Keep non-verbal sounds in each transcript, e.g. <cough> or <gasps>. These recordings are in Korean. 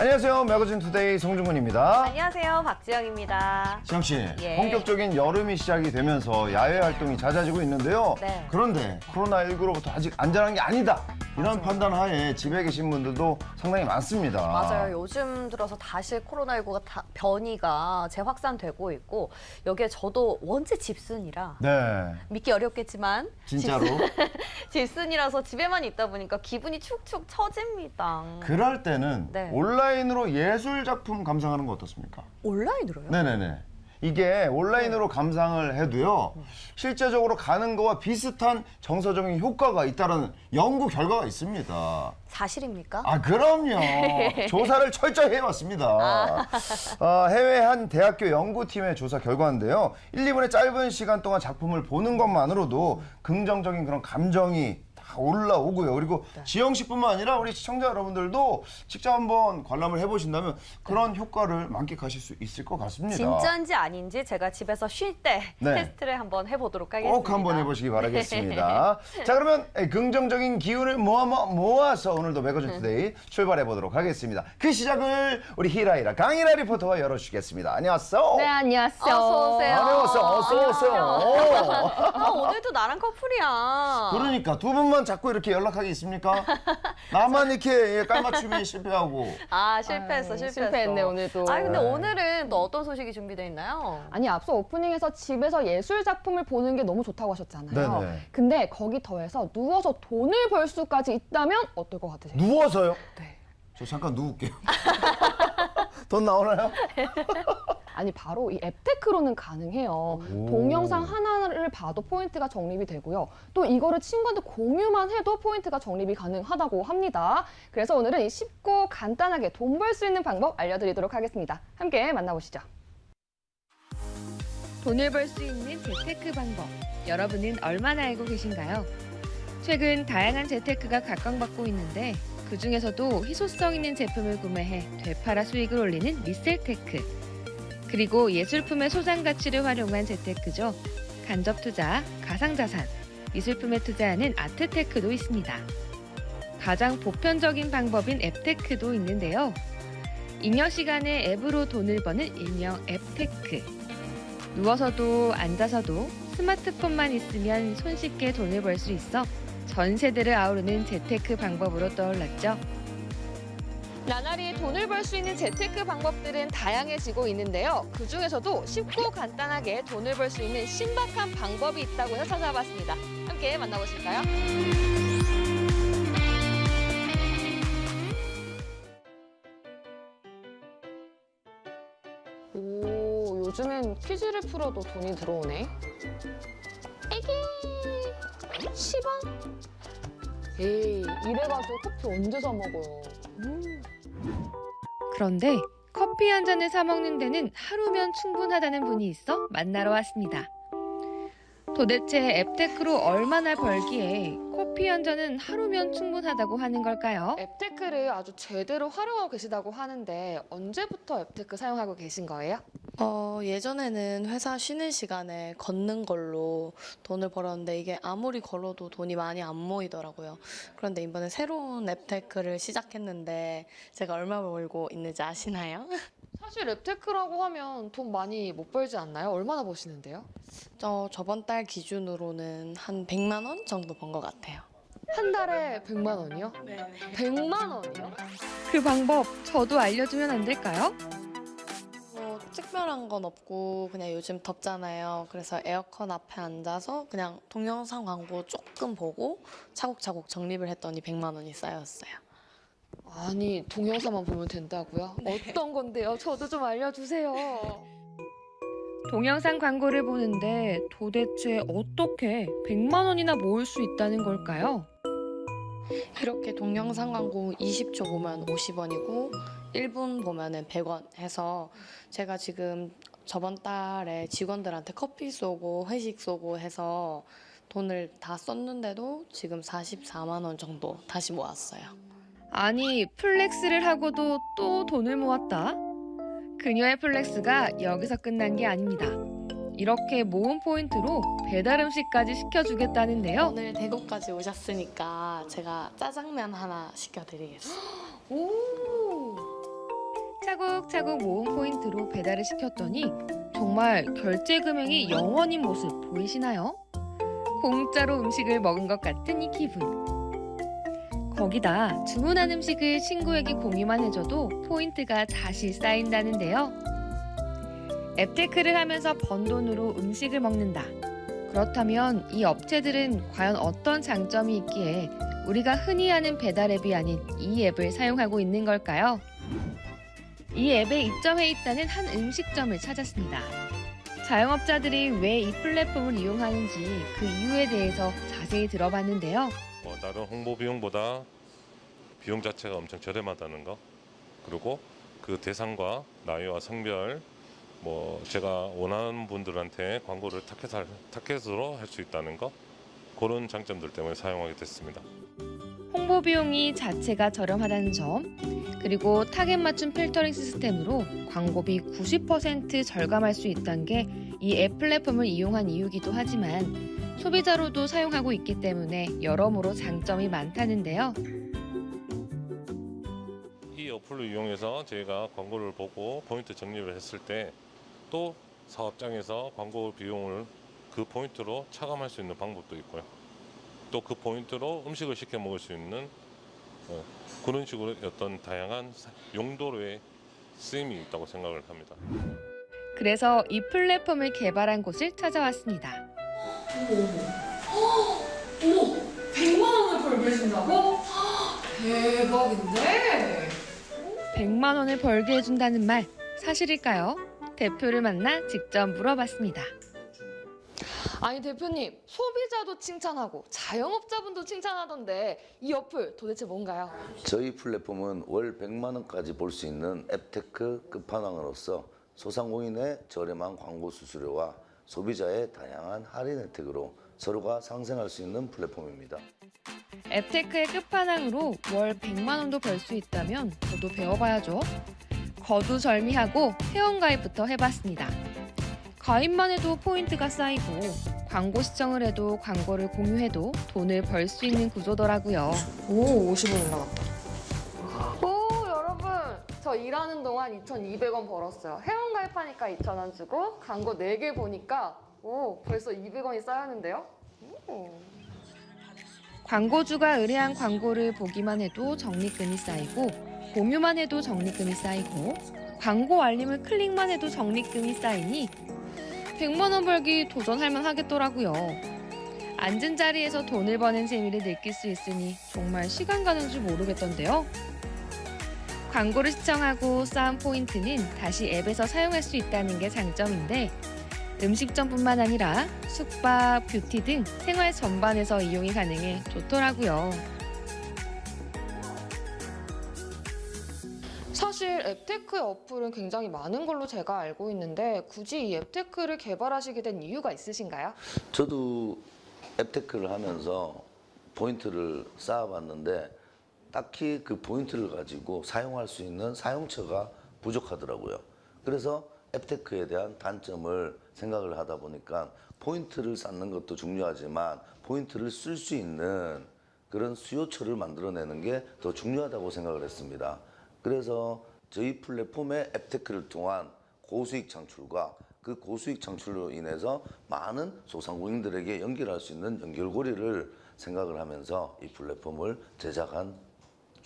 안녕하세요. 매거진 투데이 송중근입니다. 안녕하세요, 박지영입니다. 지영 씨, 예. 본격적인 여름이 시작이 되면서 야외 활동이 잦아지고 있는데요. 네. 그런데 코로나19로부터 아직 안전한 게 아니다. 이런 판단 하에 집에 계신 분들도 상당히 많습니다. 맞아요. 요즘 들어서 다시 코로나19가 다 변이가 재확산되고 있고 여기에 저도 원체 집순이라 네, 믿기 어렵겠지만 진짜로. <laughs> 집순이라서 집에만 있다 보니까 기분이 축축 처집니다. 그럴 때는 네. 온라인으로 예술 작품 감상하는 거 어떻습니까? 온라인으로요? 네네네. 이게 온라인으로 감상을 해도요, 실제적으로 가는 거와 비슷한 정서적인 효과가 있다는 연구 결과가 있습니다. 사실입니까? 아, 그럼요. <laughs> 조사를 철저히 해왔습니다. 아, 해외 한 대학교 연구팀의 조사 결과인데요. 1, 2분의 짧은 시간 동안 작품을 보는 것만으로도 긍정적인 그런 감정이 다 올라오고요. 그리고 지영 씨뿐만 아니라 우리 시청자 여러분들도 직접 한번 관람을 해보신다면 그런 효과를 만끽하실 수 있을 것 같습니다. 진짜인지 아닌지 제가 집에서 쉴 때 네. 테스트를 한번 해보도록 하겠습니다. 꼭 한번 해보시기 바라겠습니다. <laughs> 자 그러면 긍정적인 기운을 모아 모아- 모아서 오늘도 매거진 투데이 출발해 보도록 하겠습니다. 그 시작을 우리 히라이라 강희라 리포터가 열어주시겠습니다. 안녕하세요. 네, 안녕하세요. 어서 오세요. 안녕하세요. 어서 오세요. 아, 오늘도 나랑 커플이야. 그러니까 두 분만 자꾸 이렇게 연락하기 있습니까? 나만 이렇게 깔맞춤이 실패하고. 아 실패했어 아이, 실패했어. 실패했네, 오늘도. 아 근데 네. 오늘은 또 어떤 소식이 준비되어 있나요? 아니 앞서 오프닝에서 집에서 예술 작품을 보는 게 너무 좋다고 하셨잖아요. 네네. 근데 거기 더해서 누워서 돈을 벌 수까지 있다면 어떨 것 같으세요? 누워서요? 네. 저 잠깐 누울게요. <laughs> 돈 나오나요? <laughs> 아니 바로 이 앱테크로는 가능해요. 동영상 하나를 봐도 포인트가 적립이 되고요. 또 이거를 친구한테 공유만 해도 포인트가 적립이 가능하다고 합니다. 그래서 오늘은 이 쉽고 간단하게 돈 벌 수 있는 방법 알려드리도록 하겠습니다. 함께 만나보시죠. 돈을 벌 수 있는 재테크 방법. 여러분은 얼마나 알고 계신가요? 최근 다양한 재테크가 각광받고 있는데 그 중에서도 희소성 있는 제품을 구매해 되팔아 수익을 올리는 리셀테크. 그리고 예술품의 소장 가치를 활용한 재테크죠. 간접 투자, 가상자산, 미술품에 투자하는 아트테크도 있습니다. 가장 보편적인 방법인 앱테크도 있는데요. 잉여 시간에 앱으로 돈을 버는 일명 앱테크. 누워서도 앉아서도 스마트폰만 있으면 손쉽게 돈을 벌 수 있어 전 세대를 아우르는 재테크 방법으로 떠올랐죠. 나날이 돈을 벌 수 있는 재테크 방법들은 다양해지고 있는데요. 그 중에서도 쉽고 간단하게 돈을 벌 수 있는 신박한 방법이 있다고 해서 찾아봤습니다. 함께 만나보실까요? 오, 요즘엔 퀴즈를 풀어도 돈이 들어오네. 애기! 10원? 에이, 이래가지고 커피 언제 사 먹어요? 그런데 커피 한 잔을 사 먹는 데는 하루면 충분하다는 분이 있어 만나러 왔습니다. 도대체 앱테크로 얼마나 벌기에 커피 한 잔은 하루면 충분하다고 하는 걸까요? 앱테크를 아주 제대로 활용하고 계시다고 하는데 언제부터 앱테크 사용하고 계신 거예요? 어, 예전에는 회사 쉬는 시간에 걷는 걸로 돈을 벌었는데 이게 아무리 걸어도 돈이 많이 안 모이더라고요. 그런데 이번에 새로운 앱테크를 시작했는데 제가 얼마 벌고 있는지 아시나요? <laughs> 사실 앱테크라고 하면 돈 많이 못 벌지 않나요? 얼마나 버시는데요? 저 저번 달 기준으로는 한 100만 원 정도 번 것 같아요. 한 달에 100만 원이요? 네. 100만 원이요? 그 방법 저도 알려주면 안 될까요? 뭐 특별한 건 없고 그냥 요즘 덥잖아요. 그래서 에어컨 앞에 앉아서 그냥 동영상 광고 조금 보고 차곡차곡 적립을 했더니 100만 원이 쌓였어요. 아니 동영상만 보면 된다고요? 어떤 건데요? 저도 좀 알려주세요. 동영상 광고를 보는데 도대체 어떻게 100만 원이나 모을 수 있다는 걸까요? 이렇게 동영상 광고 20초 보면 50원이고 1분 보면은 100원 해서 제가 지금 저번 달에 직원들한테 커피 쏘고 회식 쏘고 해서 돈을 다 썼는데도 지금 44만 원 정도 다시 모았어요. 아니, 플렉스를 하고도 또 돈을 모았다? 그녀의 플렉스가 여기서 끝난 게 아닙니다. 이렇게 모은 포인트로 배달 음식까지 시켜주겠다는데요. 오늘 대구까지 오셨으니까 제가 짜장면 하나 시켜드리겠습니다. <gasps> 오. 차곡차곡 모은 포인트로 배달을 시켰더니 정말 결제 금액이 0원인 모습 보이시나요? 공짜로 음식을 먹은 것 같은 이 기분. 거기다 주문한 음식을 친구에게 공유만 해줘도 포인트가 다시 쌓인다는데요. 앱테크를 하면서 번 돈으로 음식을 먹는다. 그렇다면 이 업체들은 과연 어떤 장점이 있기에 우리가 흔히 아는 배달 앱이 아닌 이 앱을 사용하고 있는 걸까요? 이 앱에 입점해 있다는 한 음식점을 찾았습니다. 자영업자들이 왜 이 플랫폼을 이용하는지 그 이유에 대해서 자세히 들어봤는데요. 뭐 다른 홍보 비용보다 비용 자체가 엄청 저렴하다는 거 그리고 그 대상과 나이와 성별 뭐 제가 원하는 분들한테 광고를 타켓 타켓으로 할 수 있다는 거 그런 장점들 때문에 사용하게 됐습니다. 홍보 비용이 자체가 저렴하다는 점, 그리고 타겟 맞춤 필터링 시스템으로 광고비 90% 절감할 수 있다는 게 이 앱 플랫폼을 이용한 이유기도 하지만 소비자로도 사용하고 있기 때문에 여러모로 장점이 많다는데요. 이 어플을 이용해서 저희가 광고를 보고 포인트 적립을 했을 때 또 사업장에서 광고 비용을 그 포인트로 차감할 수 있는 방법도 있고요. 또 그 포인트로 음식을 시켜 먹을 수 있는 어, 그런 식으로 어떤 다양한 사- 용도로의 쓰임이 있다고 생각을 합니다. 그래서 이 플랫폼을 개발한 곳을 찾아왔습니다. 어머, 100만 원을 벌게 해준다고? 대박인데? 100만 원을 벌게 해준다는 말 사실일까요? 대표를 만나 직접 물어봤습니다. 아니 대표님 소비자도 칭찬하고 자영업자분도 칭찬하던데 이 어플 도대체 뭔가요? 저희 플랫폼은 월 100만 원까지 볼 수 있는 앱테크 끝판왕으로서 소상공인의 저렴한 광고 수수료와 소비자의 다양한 할인 혜택으로 서로가 상생할 수 있는 플랫폼입니다. 앱테크의 끝판왕으로 월 100만 원도 벌 수 있다면 저도 배워봐야죠. 거두절미하고 회원가입부터 해봤습니다. 가입만 해도 포인트가 쌓이고 광고 시청을 해도 광고를 공유해도 돈을 벌 수 있는 구조더라고요. 오 50원 올라갔다. 저 일하는 동안 2,200원 벌었어요. 회원 가입하니까 2,000원 주고 광고 4개 보니까 오 벌써 200원이 쌓였는데요? 오. 광고주가 의뢰한 광고를 보기만 해도 적립금이 쌓이고 공유만 해도 적립금이 쌓이고 광고 알림을 클릭만 해도 적립금이 쌓이니 100만 원 벌기 도전할 만 하겠더라고요. 앉은 자리에서 돈을 버는 재미를 느낄 수 있으니 정말 시간 가는 줄 모르겠던데요. 광고를 시청하고 쌓은 포인트는 다시 앱에서 사용할 수 있다는 게 장점인데 음식점뿐만 아니라 숙박, 뷰티 등 생활 전반에서 이용이 가능해 좋더라고요. 사실 앱테크의 어플은 굉장히 많은 걸로 제가 알고 있는데 굳이 이 앱테크를 개발하시게 된 이유가 있으신가요? 저도 앱테크를 하면서 포인트를 쌓아봤는데 딱히 그 포인트를 가지고 사용할 수 있는 사용처가 부족하더라고요. 그래서 앱테크에 대한 단점을 생각을 하다 보니까 포인트를 쌓는 것도 중요하지만 포인트를 쓸 수 있는 그런 수요처를 만들어내는 게 더 중요하다고 생각을 했습니다. 그래서 저희 플랫폼의 앱테크를 통한 고수익 창출과 그 고수익 창출로 인해서 많은 소상공인들에게 연결할 수 있는 연결고리를 생각을 하면서 이 플랫폼을 제작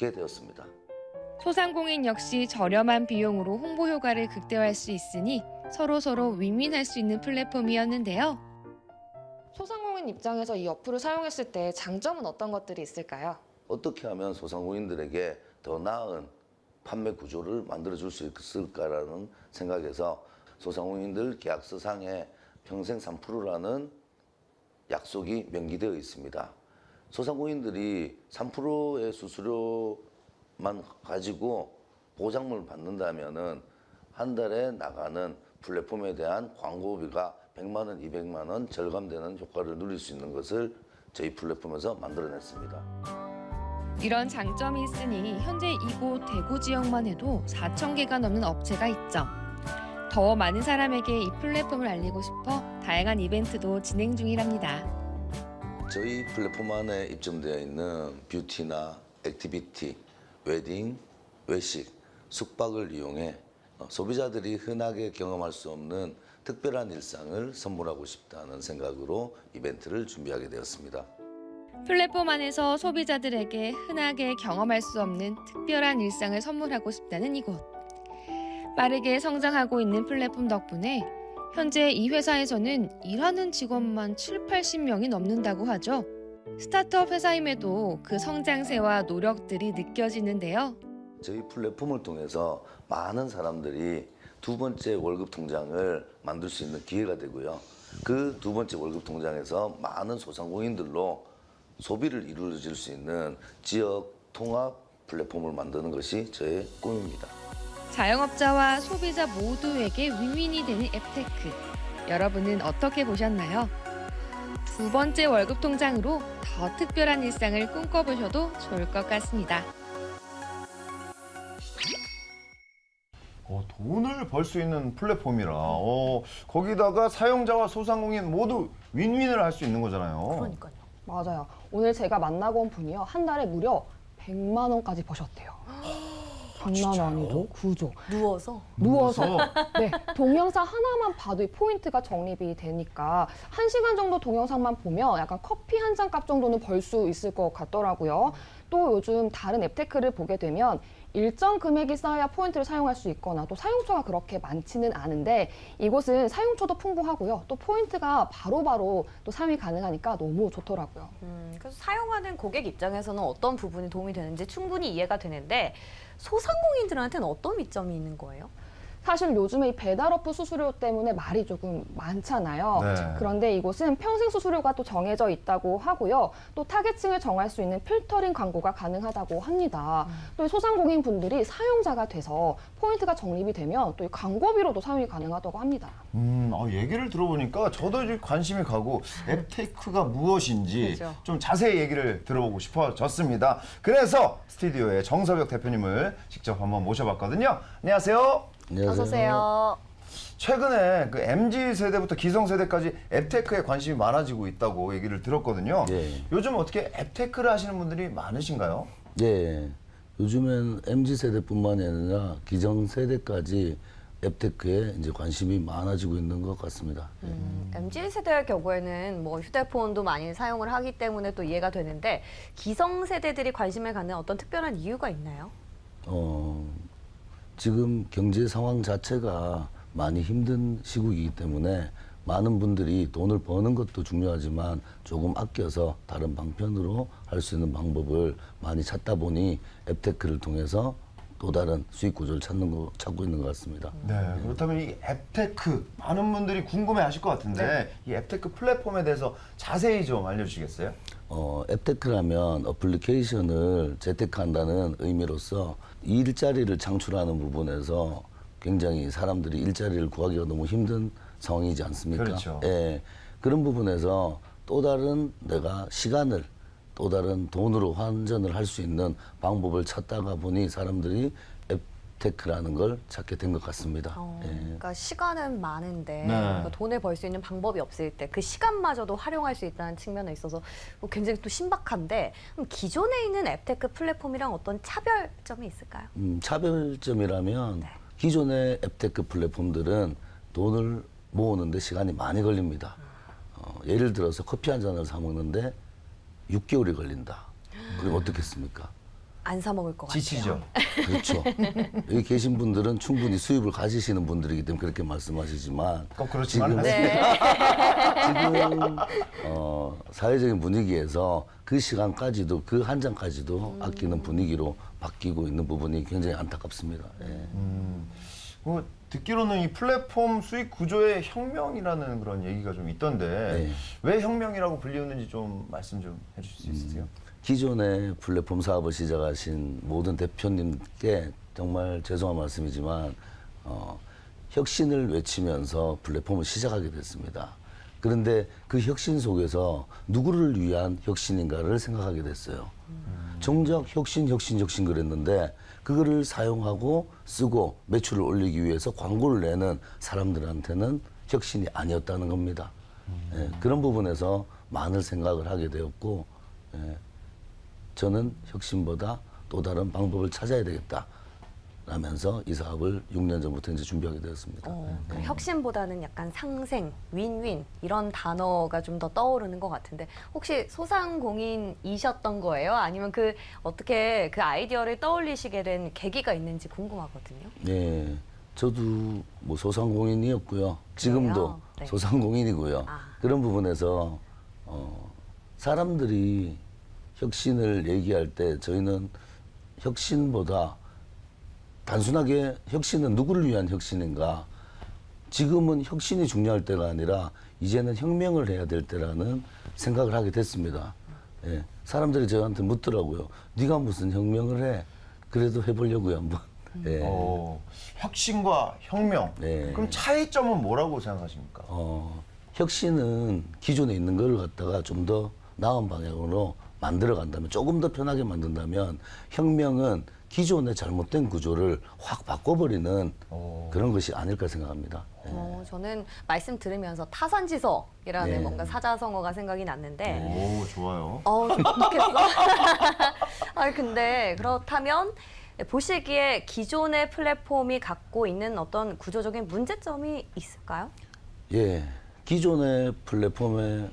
하게 되었습니다. 소상공인 역시 저렴한 비용으로 홍보 효과를 극대화할 수 있으니 서로서로 윈윈할 수 있는 플랫폼이었는데요. 소상공인 입장에서 이 어플을 사용했을 때 장점은 어떤 것들이 있을까요? 어떻게 하면 소상공인들에게 더 나은 판매 구조를 만들어 줄 수 있을까라는 생각에서 소상공인들 계약서상에 평생 3%라는 약속이 명기되어 있습니다. 소상공인들이 3%의 수수료만 가지고 보장물 받는다면은 한 달에 나가는 플랫폼에 대한 광고비가 100만 원, 200만 원 절감되는 효과를 누릴 수 있는 것을 저희 플랫폼에서 만들어냈습니다. 이런 장점이 있으니 현재 이곳 대구 지역만 해도 4천 개가 넘는 업체가 있죠. 더 많은 사람에게 이 플랫폼을 알리고 싶어 다양한 이벤트도 진행 중이랍니다. 저희 플랫폼 안에 입점되어 있는 뷰티나 액티비티, 웨딩, 외식, 숙박을 이용해 어, 소비자들이 흔하게 경험할 수 없는 특별한 일상을 선물하고 싶다는 생각으로 이벤트를 준비하게 되었습니다. 플랫폼 안에서 소비자들에게 흔하게 경험할 수 없는 특별한 일상을 선물하고 싶다는 이곳. 빠르게 성장하고 있는 플랫폼 덕분에 현재 이 회사에서는 일하는 직원만 7, 80명이 넘는다고 하죠. 스타트업 회사임에도 그 성장세와 노력들이 느껴지는데요. 저희 플랫폼을 통해서 많은 사람들이 두 번째 월급 통장을 만들 수 있는 기회가 되고요. 그 두 번째 월급 통장에서 많은 소상공인들로 소비를 이루어질 수 있는 지역 통합 플랫폼을 만드는 것이 저의 꿈입니다. 자영업자와 소비자 모두에게 윈윈이 되는 앱테크. 여러분은 어떻게 보셨나요? 두 번째 월급 통장으로 더 특별한 일상을 꿈꿔보셔도 좋을 것 같습니다. 어, 돈을 벌 수 있는 플랫폼이라 어, 거기다가 사용자와 소상공인 모두 윈윈을 할 수 있는 거잖아요. 그러니까요. 맞아요. 오늘 제가 만나고 온 분이요. 한 달에 무려 100만 원까지 버셨대요. 장난 아니죠. 구조. 누워서 누워서 네 동영상 하나만 봐도 이 포인트가 적립이 되니까 한 시간 정도 동영상만 보면 약간 커피 한 잔 값 정도는 벌 수 있을 것 같더라고요. 또 요즘 다른 앱테크를 보게 되면 일정 금액이 쌓여야 포인트를 사용할 수 있거나 또 사용처가 그렇게 많지는 않은데 이곳은 사용처도 풍부하고요. 또 포인트가 바로바로 또 사용이 가능하니까 너무 좋더라고요. 음, 그래서 사용하는 고객 입장에서는 어떤 부분이 도움이 되는지 충분히 이해가 되는데 소상공인들한테는 어떤 이점이 있는 거예요? 사실 요즘에 이 배달어프 수수료 때문에 말이 조금 많잖아요. 네. 그런데 이곳은 평생 수수료가 또 정해져 있다고 하고요. 또 타겟층을 정할 수 있는 필터링 광고가 가능하다고 합니다. 또이 소상공인 분들이 사용자가 돼서 포인트가 적립이 되면 또이 광고비로도 사용이 가능하다고 합니다. 음, 어, 얘기를 들어보니까 저도 이제 관심이 가고 앱테크가 무엇인지 그죠. 좀 자세히 얘기를 들어보고 싶어졌습니다. 그래서 스튜디오에 정석혁 대표님을 직접 한번 모셔봤거든요. 안녕하세요. 어서 오세요. 최근에 그 MZ 세대부터 기성 세대까지 앱테크에 관심이 많아지고 있다고 얘기를 들었거든요. 예. 요즘 어떻게 앱테크를 하시는 분들이 많으신가요? 예. 요즘엔 MZ 세대뿐만이 아니라 기성 세대까지 앱테크에 이제 관심이 많아지고 있는 것 같습니다. 예. MZ 세대의 경우에는 뭐 휴대폰도 많이 사용을 하기 때문에 또 이해가 되는데 기성 세대들이 관심을 갖는 어떤 특별한 이유가 있나요? 어, 지금 경제 상황 자체가 많이 힘든 시국이기 때문에 많은 분들이 돈을 버는 것도 중요하지만 조금 아껴서 다른 방편으로 할 수 있는 방법을 많이 찾다 보니 앱테크를 통해서 또 다른 수익 구조를 찾는 거 찾고 있는 것 같습니다. 네. 그렇다면 이 앱테크 많은 분들이 궁금해하실 것 같은데 이 앱테크 플랫폼에 대해서 자세히 좀 알려주시겠어요? 어, 앱테크라면 어플리케이션을 재테크한다는 의미로서 일자리를 창출하는 부분에서 굉장히 사람들이 일자리를 구하기가 너무 힘든 상황이지 않습니까? 그렇죠. 예. 그런 부분에서 또 다른 내가 시간을 또 다른 돈으로 환전을 할 수 있는 방법을 찾다가 보니 사람들이 앱 테크라는 걸 찾게 된 것 같습니다. 어, 예. 그러니까 시간은 많은데 네. 그러니까 돈을 벌 수 있는 방법이 없을 때 그 시간마저도 활용할 수 있다는 측면에 있어서 뭐 굉장히 또 신박한데 그럼 기존에 있는 앱테크 플랫폼이랑 어떤 차별점이 있을까요? 음, 차별점이라면 기존의 앱테크 플랫폼들은 돈을 모으는데 시간이 많이 걸립니다. 어, 예를 들어서 커피 한 잔을 사 먹는데 6개월이 걸린다. 그럼 어떻겠습니까? 안 사 먹을 것 같아요. 지치죠. 그렇죠. <laughs> 여기 계신 분들은 충분히 수입을 가지시는 분들이기 때문에 그렇게 말씀하시지만 꼭 그렇지만 지금- 네. <laughs> 지금 어, 사회적인 분위기에서 그 시간까지도 그한 잔까지도 아끼는 분위기로 바뀌고 있는 부분이 굉장히 안타깝습니다. 예. 뭐 듣기로는 이 플랫폼 수익 구조의 혁명이라는 그런 얘기가 좀 있던데 네. 왜 혁명이라고 불리우는지 좀 말씀 좀 해주실 수 있으세요? 기존의 플랫폼 사업을 시작하신 모든 대표님께 정말 죄송한 말씀이지만 어, 혁신을 외치면서 플랫폼을 시작하게 됐습니다. 그런데 그 혁신 속에서 누구를 위한 혁신인가를 생각하게 됐어요. 정작 혁신, 혁신, 혁신 그랬는데 그거를 사용하고 쓰고 매출을 올리기 위해서 광고를 내는 사람들한테는 혁신이 아니었다는 겁니다. 예, 그런 부분에서 많은 생각을 하게 되었고 예, 저는 혁신보다 또 다른 방법을 찾아야 되겠다라는 라면서 이 사업을 6년 전부터 이제 준비하게 되었습니다. 어, 그 혁신보다는 약간 상생, 윈윈 이런 단어가 좀 더 떠오르는 것 같은데 혹시 소상공인이셨던 거예요? 아니면 그 어떻게 그 아이디어를 떠올리시게 된 계기가 있는지 궁금하거든요. 네, 저도 뭐 소상공인이었고요. 지금도? 네. 소상공인이고요. 아. 그런 부분에서 어, 사람들이 혁신을 얘기할 때 저희는 혁신보다 단순하게 혁신은 누구를 위한 혁신인가? 지금은 혁신이 중요할 때가 아니라 이제는 혁명을 해야 될 때라는 생각을 하게 됐습니다. 예, 사람들이 저한테 묻더라고요. 네가 무슨 혁명을 해? 그래도 해보려고요 한번. 예. 어, 혁신과 혁명. 네. 그럼 차이점은 뭐라고 생각하십니까? 어, 혁신은 기존에 있는 걸 갖다가 좀 더 나은 방향으로 만들어 간다면 조금 더 편하게 만든다면 혁명은 기존의 잘못된 구조를 확 바꿔버리는 어. 그런 것이 아닐까 생각합니다. 예. 어, 저는 말씀 들으면서 타산지석이라는 네. 뭔가 사자성어가 생각이 났는데 오, 좋아요. 어, 좀 좋겠어. <laughs> 아니, 근데 그렇다면 보시기에 기존의 플랫폼이 갖고 있는 어떤 구조적인 문제점이 있을까요? 예, 기존의 플랫폼의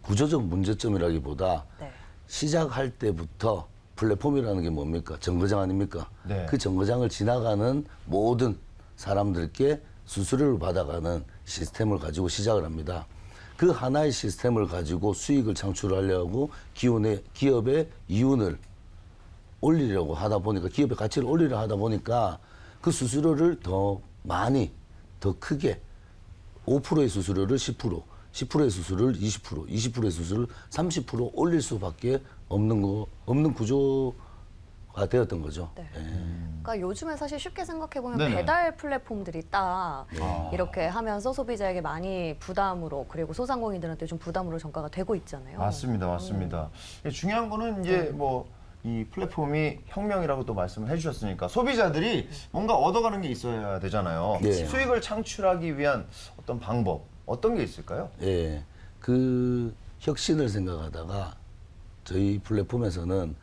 구조적 문제점이라기보다 네. 시작할 때부터 플랫폼이라는 게 뭡니까? 정거장 아닙니까? 네. 그 정거장을 지나가는 모든 사람들께 수수료를 받아가는 시스템을 가지고 시작을 합니다. 그 하나의 시스템을 가지고 수익을 창출하려고 기업의, 기업의 이윤을 올리려고 하다 보니까 기업의 가치를 올리려 하다 보니까 그 수수료를 더 많이 더 크게 5%의 수수료를 10%, 10%의 수수료를 20%, 20%의 수수료를 30% 올릴 수밖에 없는 거 없는 구조가 되었던 거죠. 네. 예. 그러니까 요즘에 사실 쉽게 생각해 보면 네네. 배달 플랫폼들이 딱 아. 이렇게 하면서 소비자에게 많이 부담으로 그리고 소상공인들한테 좀 부담으로 전가가 되고 있잖아요. 맞습니다, 맞습니다. 예, 중요한 거는 이제 뭐 이 플랫폼이 혁명이라고 또 말씀을 해주셨으니까 소비자들이 뭔가 얻어가는 게 있어야 되잖아요. 네. 수익을 창출하기 위한 어떤 방법 어떤 게 있을까요? 예. 그 혁신을 생각하다가 저희 플랫폼에서는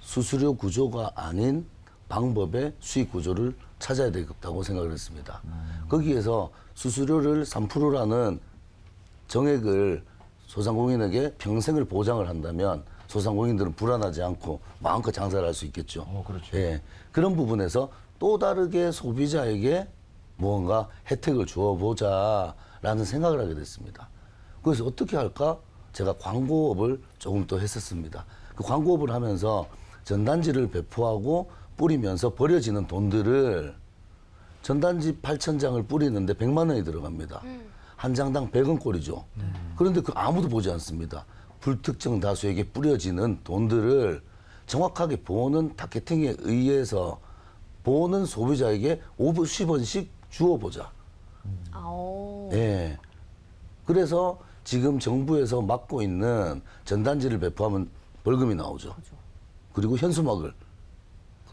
수수료 구조가 아닌 방법의 수익 구조를 찾아야 되겠다고 생각을 했습니다. 거기에서 수수료를 3%라는 정액을 소상공인에게 평생을 보장을 한다면 소상공인들은 불안하지 않고 마음껏 장사를 할 수 있겠죠. 어, 그렇죠. 예. 그런 부분에서 또 다르게 소비자에게 무언가 혜택을 주어보자 라는 생각을 하게 됐습니다. 그래서 어떻게 할까? 제가 광고업을 조금 더 했었습니다. 그 광고업을 하면서 전단지를 배포하고 뿌리면서 버려지는 돈들을 전단지 8천 장을 뿌리는데 100만 원이 들어갑니다. 한 장당 100원 꼴이죠. 그런데 그 아무도 보지 않습니다. 불특정 다수에게 뿌려지는 돈들을 정확하게 보는 타겟팅에 의해서 보는 소비자에게 50원씩 주어보자. 아오. 예. 그래서 지금 정부에서 막고 있는 전단지를 배포하면 벌금이 나오죠. 그리고 현수막을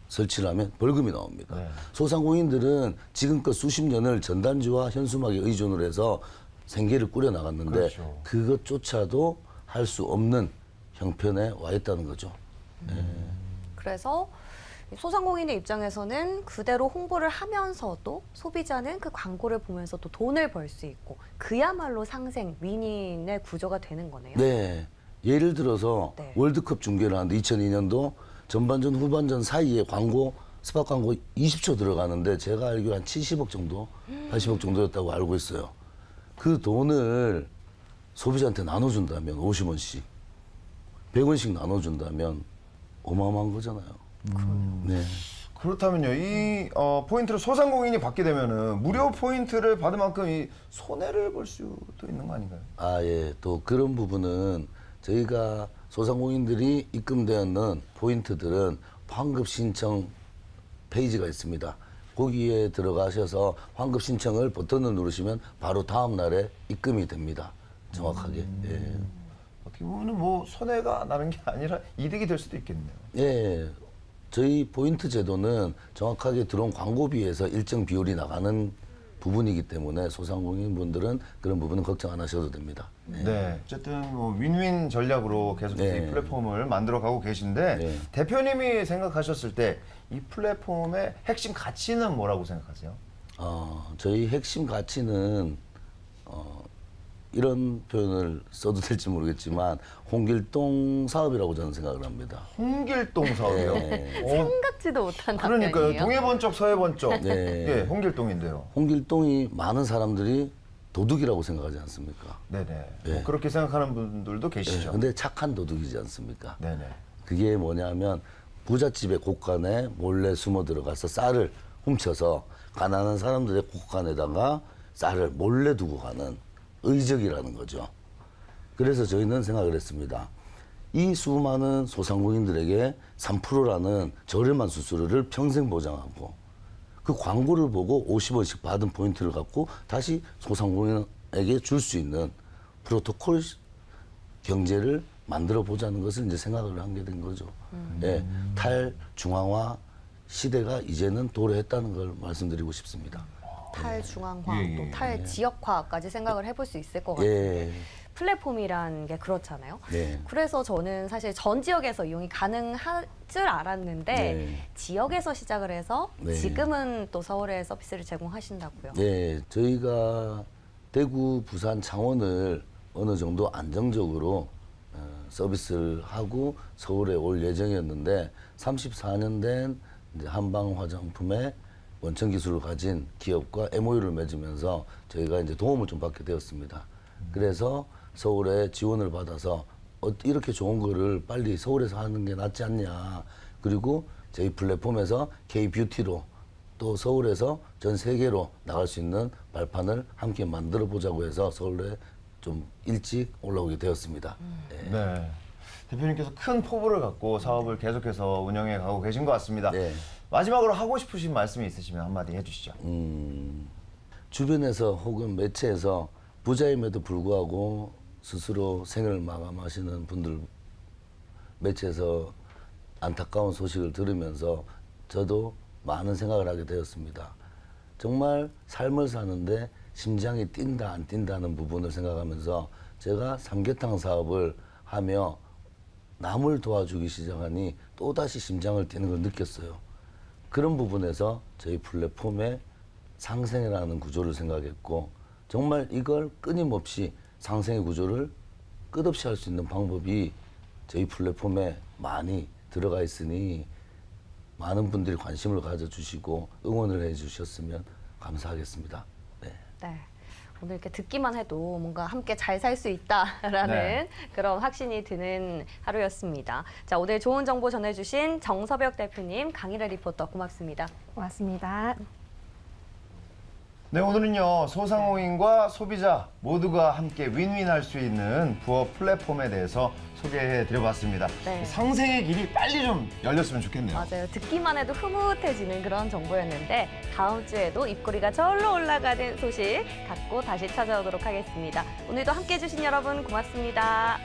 설치를 하면 벌금이 나옵니다. 네. 소상공인들은 지금껏 수십 년을 전단지와 현수막에 의존을 해서 생계를 꾸려 나갔는데 그렇죠. 그것조차도 할 수 없는 형편에 와 있다는 거죠. 그래서 소상공인의 입장에서는 그대로 홍보를 하면서도 소비자는 그 광고를 보면서 또 돈을 벌 수 있고 그야말로 상생 윈윈의 구조가 되는 거네요. 네. 예를 들어서 네. 월드컵 중계를 하는데 2002년도 전반전 후반전 사이에 광고 스팟 광고 20초 들어가는데 제가 알기로 한 70억 정도, 80억 정도였다고 알고 있어요. 그 돈을 소비자한테 나눠준다면 50원씩, 100원씩 나눠준다면 어마어마한 거잖아요. 네. 그렇다면요, 이 어, 포인트를 소상공인이 받게 되면은 무료 포인트를 받은 만큼 이 손해를 볼 수도 있는 거 아닌가요? 아, 예. 또 그런 부분은 저희가 소상공인들이 입금되었는 포인트들은 환급 신청 페이지가 있습니다. 거기에 들어가셔서 환급 신청을 버튼을 누르시면 바로 다음 날에 입금이 됩니다. 정확하게. 어떻게 보면은 뭐 손해가 나는 게 아니라 이득이 될 수도 있겠네요. 예. 예. 저희 포인트 제도는 정확하게 들어온 광고비에서 일정 비율이 나가는 부분이기 때문에 소상공인 분들은 그런 부분은 걱정 안 하셔도 됩니다. 네. 어쨌든 뭐 윈윈 전략으로 계속 네. 이 플랫폼을 만들어 가고 계신데 네. 대표님이 생각하셨을 때 이 플랫폼의 핵심 가치는 뭐라고 생각하세요? 어, 저희 핵심 가치는 어, 이런 표현을 써도 될지 모르겠지만 홍길동 사업이라고 저는 생각을 합니다. 홍길동 사업이요. 네. 어, 생각지도 못한 그러니까요. 답변이에요. 동해번 쪽, 서해번 쪽. 네. 예, 홍길동인데요. 홍길동이 많은 사람들이 도둑이라고 생각하지 않습니까? 네네. 네. 뭐 그렇게 생각하는 분들도 네, 계시죠. 근데 착한 도둑이지 않습니까? 네네. 그게 뭐냐면 부잣집의 곳간에 몰래 숨어 들어가서 쌀을 훔쳐서 가난한 사람들의 곳간에다가 쌀을 몰래 두고 가는 의적이라는 거죠. 그래서 저희는 생각을 했습니다. 이 수많은 소상공인들에게 3%라는 저렴한 수수료를 평생 보장하고 그 광고를 보고 50원씩 받은 포인트를 갖고 다시 소상공인에게 줄 수 있는 프로토콜 경제를 만들어 보자는 것을 이제 생각을 한게된 거죠. 예, 탈중앙화 시대가 이제는 도래했다는 걸 말씀드리고 싶습니다. 탈중앙화, 예, 예, 또 탈지역화까지 생각을 해볼 수 있을 것 같아요. 예, 플랫폼이란 게 그렇잖아요. 네. 그래서 저는 사실 전 지역에서 이용이 가능할 줄 알았는데 네. 지역에서 시작을 해서 네. 지금은 또 서울에 서비스를 제공하신다고요. 네, 저희가 대구, 부산, 창원을 어느 정도 안정적으로 어, 서비스를 하고 서울에 올 예정이었는데 34년 된 이제 한방 화장품의 원천 기술을 가진 기업과 MOU를 맺으면서 저희가 이제 도움을 좀 받게 되었습니다. 그래서 서울에 지원을 받아서 어, 이렇게 좋은 거를 빨리 서울에서 하는 게 낫지 않냐. 그리고 저희 플랫폼에서 K-뷰티로 또 서울에서 전 세계로 나갈 수 있는 발판을 함께 만들어 보자고 해서 서울에 좀 일찍 올라오게 되었습니다. 네. 네. 대표님께서 큰 포부를 갖고 사업을 계속해서 운영해 가고 계신 것 같습니다. 네. 마지막으로 하고 싶으신 말씀이 있으시면 한마디 해주시죠. 음, 주변에서 혹은 매체에서 부자임에도 불구하고 스스로 생을 마감하시는 분들 매체에서 안타까운 소식을 들으면서 저도 많은 생각을 하게 되었습니다. 정말 삶을 사는데 심장이 뛴다 안 뛴다는 부분을 생각하면서 제가 삼계탕 사업을 하며 남을 도와주기 시작하니 또다시 심장을 뛰는 걸 느꼈어요. 그런 부분에서 저희 플랫폼의 상생이라는 구조를 생각했고 정말 이걸 끊임없이 상생의 구조를 끝없이 할 수 있는 방법이 저희 플랫폼에 많이 들어가 있으니 많은 분들이 관심을 가져주시고 응원을 해주셨으면 감사하겠습니다. 네. 네. 오늘 이렇게 듣기만 해도 뭔가 함께 잘 살 수 있다라는 네. <laughs> 그런 확신이 드는 하루였습니다. 자, 오늘 좋은 정보 전해주신 정서벽 대표님, 강일의 리포터 고맙습니다. 고맙습니다. 네, 오늘은요, 소상공인과 소비자 모두가 함께 윈윈할 수 있는 부업 플랫폼에 대해서 소개해 드려봤습니다. 네. 상생의 길이 빨리 좀 열렸으면 좋겠네요. 맞아요. 듣기만 해도 흐뭇해지는 그런 정보였는데 다음 주에도 입꼬리가 절로 올라가는 소식 갖고 다시 찾아오도록 하겠습니다. 오늘도 함께 해주신 여러분 고맙습니다.